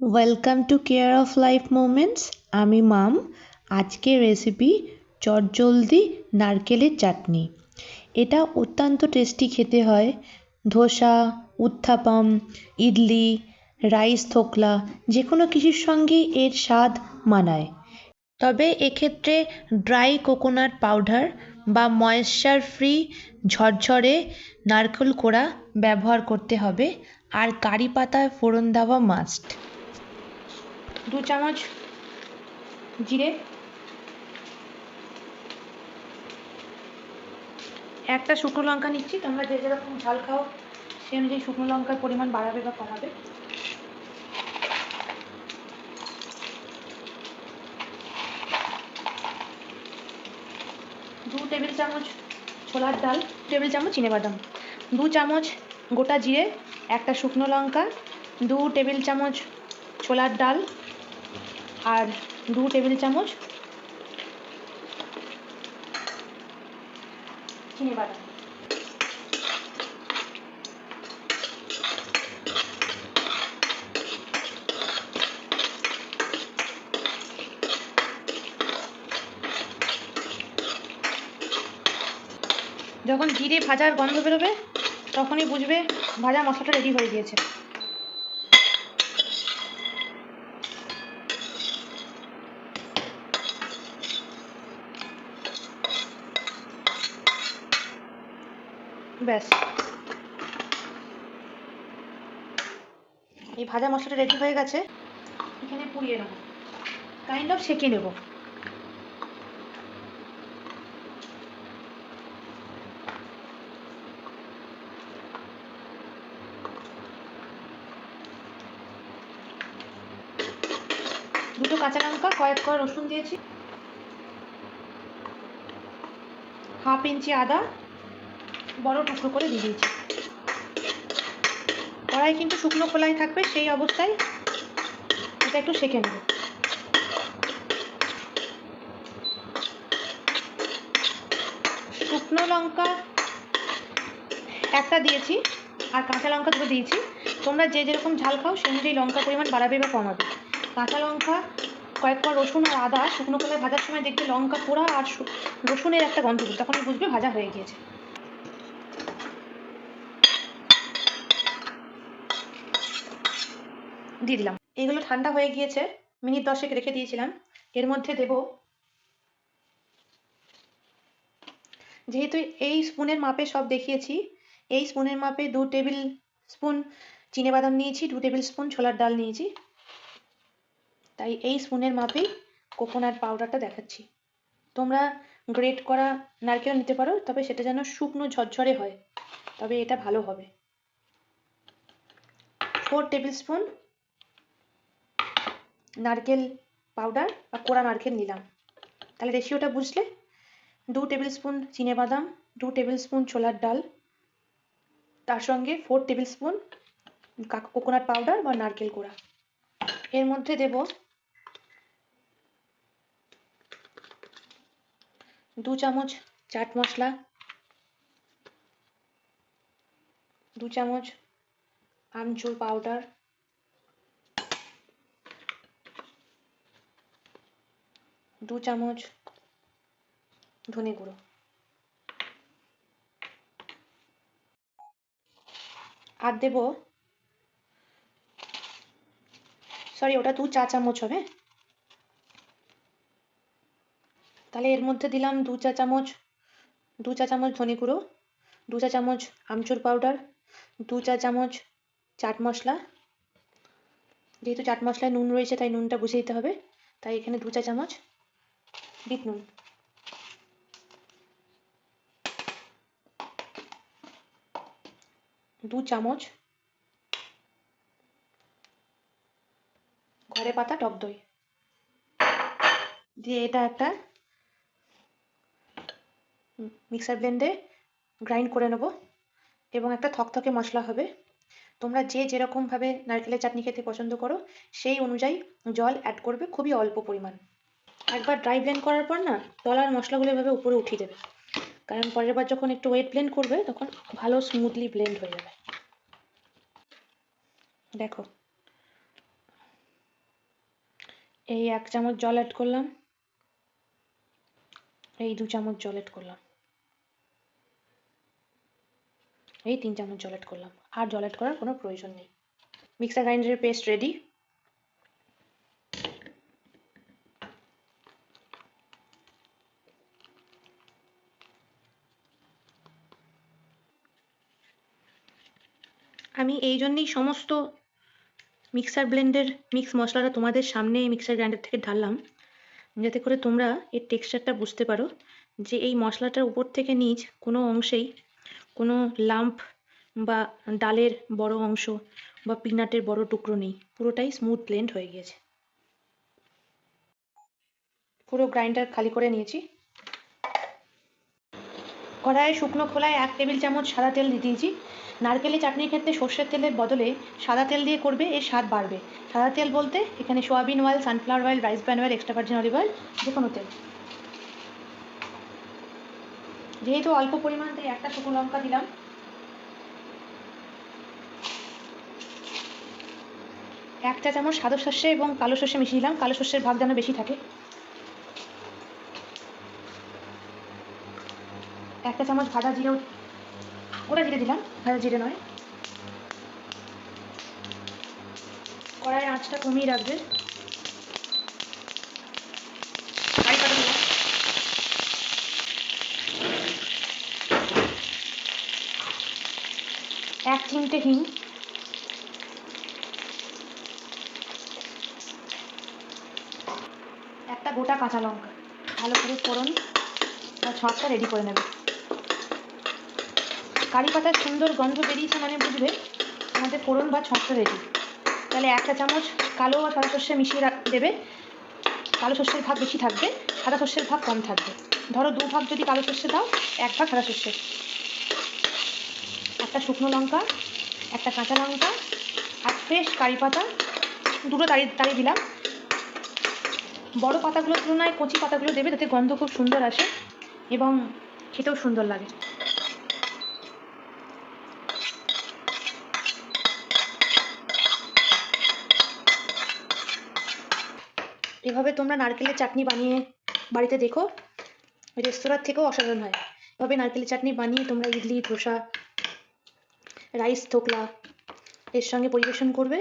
Welcome to care of life moments আমি মাম। আজকের recipe চটজলদি নারকেলের চাটনি। এটা অত্যন্ত টেস্টি খেতে হয়। ধোসা, উত্থাপাম, ইডলি রাইস থোকলা যে কোনো কিছুর সঙ্গেই এর স্বাদ মানায়। তবে এক্ষেত্রে ড্রাই কোকোনাট পাউডার বা ময়েশ্চার ফ্রি ঝরঝরে নারকেল কোড়া ব্যবহার করতে হবে। আর কারি পাতায় ফোড়ন দেওয়া মাস্ট দু চামচ জিরে, একটা শুকনো লঙ্কা নিচ্ছি, তোমরা যে যেরকম ঝাল খাও সে অনুযায়ী শুকনো লঙ্কার পরিমাণ বাড়াবে বা কমাবে। দু টেবিল চামচ ছোলার ডাল টেবিল চামচ বাদাম, দু চামচ গোটা জিরে, একটা শুকনো লঙ্কা, দু টেবিল চামচ ছোলার ডাল আর দু টেবিল চামচ চিনে বাদাম যখন জিরে ভাজার গন্ধ বেরোবে, তখনই বুঝবে ভাজা মশলাটা রেডি হয়ে গিয়েছে। ব্যাস। এই ভাজা মশলাটা রেডি হয়ে গেছে। এখানে পুড়িয়ে নেব। কাইন্ড অফ সেঁকে নেব। দুটো কাঁচা লঙ্কা, কয়েক কয় রসুন দিয়েছি। হাফ ইঞ্চি আদা। বড় টুকরো করে দিয়ে দিয়েছি। কড়াই কিন্তু শুকনো খোলাই থাকবে, সেই অবস্থায় এটা একটু সেঁকে নেব। শুকনো লঙ্কা একটা দিয়েছি, আর কাঁচা লঙ্কা দুটো দিয়েছি। তোমরা যে যেরকম ঝাল খাও, সেই অনুযায়ী লঙ্কার পরিমাণ বাড়াবে বা কমাবে। কাঁচা লঙ্কা কয়েকবার রসুন আর আদা শুকনো কলায় ভাজার সময় দেখবে লঙ্কা পোড়া আর রসুনের একটা গন্ধ তখনই বুঝবে ভাজা হয়ে গিয়েছে। দিয়ে দিলাম। এগুলো ঠান্ডা হয়ে গিয়েছে, মিনিট দশেক রেখে দিয়েছিলাম। এর মধ্যে দেব যেহেতু এই স্পুনের মাপে সব দেখিয়েছি, এই স্পুনের মাপে দু টেবিল স্পুন বাদাম নিয়েছি, দু টেবিল স্পুন ছোলার ডাল নিয়েছি। তাই এই স্পুনের মাপেই কোকোনাট পাউডারটা দেখাচ্ছি। তোমরা গ্রেট করা নারকেল নিতে পারো, তবে সেটা যেন শুকনো ঝরঝরে হয়, তবে এটা ভালো হবে। ফোর টেবিল স্পুন নারকেল পাউডার বা কোড়া নারকেল নিলাম। তাহলে রেশিওটা বুঝলে? দু টেবিল স্পুন বাদাম, দু টেবিল স্পুন ছোলার ডাল, তার সঙ্গে four tablespoon coconut powder বা নারকেল কোড়া। এর মধ্যে দেব দু চামচ চাট মশলা, দু চামচ আমচুর পাউডার দু চামচ ধনে গুঁড়ো। আর দেব সরি ওটা দু চা চামচ হবে। তাহলে এর মধ্যে দিলাম দু চা চামচ, দু চা চামচ ধনে গুঁড়ো, দু চা চামচ আমচুর পাউডার দু চা চামচ চাট মশলা। যেহেতু চাট মশলায় নুন রয়েছে, তাই নুনটা বুঝে দিতে হবে। তাই এখানে দু চা চামচ বিট নুন দু চামচ? ঘরে পাতা, টক দই। দিয়ে এটা একটা মিক্সার ব্লেন্ডে গ্রাইন্ড করে নেব এবং একটা থকথকে মশলা হবে। তোমরা যে যেরকমভাবে নারকেলের চাটনি খেতে পছন্দ করো, সেই অনুযায়ী জল অ্যাড করবে খুবই অল্প পরিমাণ। একবার ড্রাই ব্লেন্ড করার পর না, তলার মশলাগুলো এভাবে উপরে উঠিয়ে দেবে। কারণ পরের বার যখন একটু ওয়েট ব্লেন্ড করবে, তখন ভালো স্মুথলি ব্লেন্ড হয়ে যাবে। দেখো। এই এক চামচ জল অ্যাড করলাম। এই দু চামচ জল অ্যাড করলাম। এই তিন চামচ জল অ্যাড করলাম। আর জল অ্যাড করার কোনো প্রয়োজন নেই। মিক্সার গ্রাইন্ডারের পেস্ট রেডি আমি এই জন্যেই সমস্ত মিক্সার ব্লেন্ডের মিক্স মশলাটা তোমাদের সামনে মিক্সার গ্রাইন্ডার থেকে ঢাললাম, যাতে করে তোমরা এর টেক্সচারটা বুঝতে পারো যে এই মশলাটার উপর থেকে নিচ কোনো অংশেই কোনো লাম্প বা ডালের বড় অংশ বা পিনাটের বড় টুকরো নেই, পুরোটাই স্মুথ ব্লেন্ড হয়ে গিয়েছে। পুরো গ্রাইন্ডার খালি করে নিয়েছি। কড়াইয়ে শুকনো খোলায় এক টেবিল চামচ সাদা তেল দিয়ে দিয়েছি। নারকেলের চাটনির ক্ষেত্রে সর্ষের তেলের বদলে সাদা তেল দিয়ে করবে, এর স্বাদ বাড়বে। সাদা তেল বলতে এখানে soybean oil sunflower oil rice bran oil extra virgin olive oil যে কোনো তেল। যেহেতু অল্প পরিমাণ তাই একটা শুকনো লঙ্কা দিলাম। এক চা চামচ সাদা সর্ষে এবং কালো সর্ষে মিশিয়ে দিলাম। কালো সর্ষের ভাগ যেন বেশি থাকে। একটা চামচ ভাজা জিরেও ওটা জিরে দিলাম, ভাজা জিরে নয়। কড়াইয়ের আঁচটা কমিয়ে রাখবে। এক চিমটে হিং। একটা গোটা কাঁচা লঙ্কা। ভালো করে ফোড়ন বা ছটটা রেডি করে নেবে। কারি পাতার সুন্দর গন্ধ বেরিয়েছে মানে বুঝবে? আমাদের ফোড়ন বা ছটটা রেডি তাহলে একটা চামচ কালো বা সাদা সর্ষে মিশিয়ে দেবে। কালো সর্ষের ভাগ বেশি থাকবে, সাদা সর্ষের ভাগ কম থাকবে। ধরো দু ভাগ যদি কালো সর্ষে দাও, এক ভাগ সাদা সর্ষে। একটা শুকনো লঙ্কা, একটা কাঁচা লঙ্কা, আর ফ্রেশ কারি পাতা, দুটো তাড়ি তাড়ি দিলাম। বড় পাতাগুলোর তুলনায় কচি পাতাগুলো দেবে, তাতে গন্ধ খুব সুন্দর আসে এবং খেতেও সুন্দর লাগে। এভাবে তোমরা নারকেলের চাটনি বানিয়ে বাড়িতে দেখো রেস্তোরাঁর থেকেও অসাধারণ হয়। এভাবে নারকেলের চাটনি বানিয়ে তোমরা ইডলি, ধোসা, রাইস ধোকলা এর সঙ্গে পরিবেশন করবে।